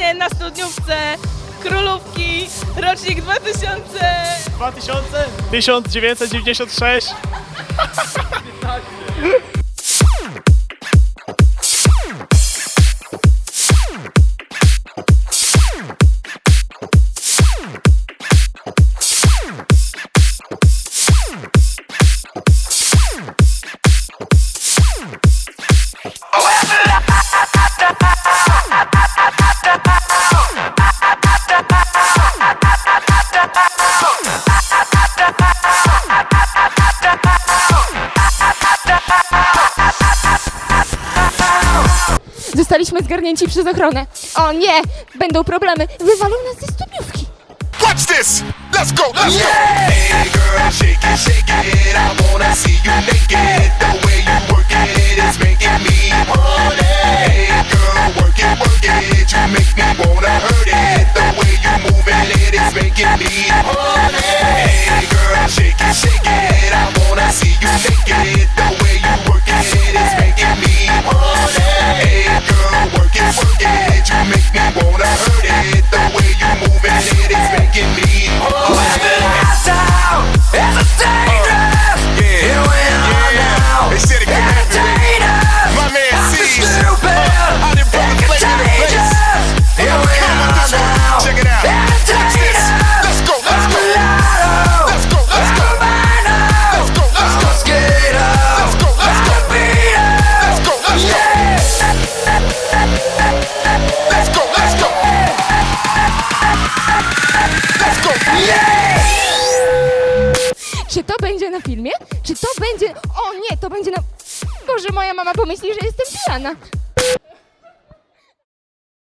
właśnie na studniówce Królówki, rocznik 2000... 2000? 1996? Zostaliśmy zgarnięci przez ochronę. O nie! Będą problemy. Wywalą nas ze studniówki. Watch this! Let's go! Let's go! Hey, girl, shake it, shake it. będzie na filmie? Czy to będzie... O nie, to będzie na... Boże, moja mama pomyśli, że jestem pijana.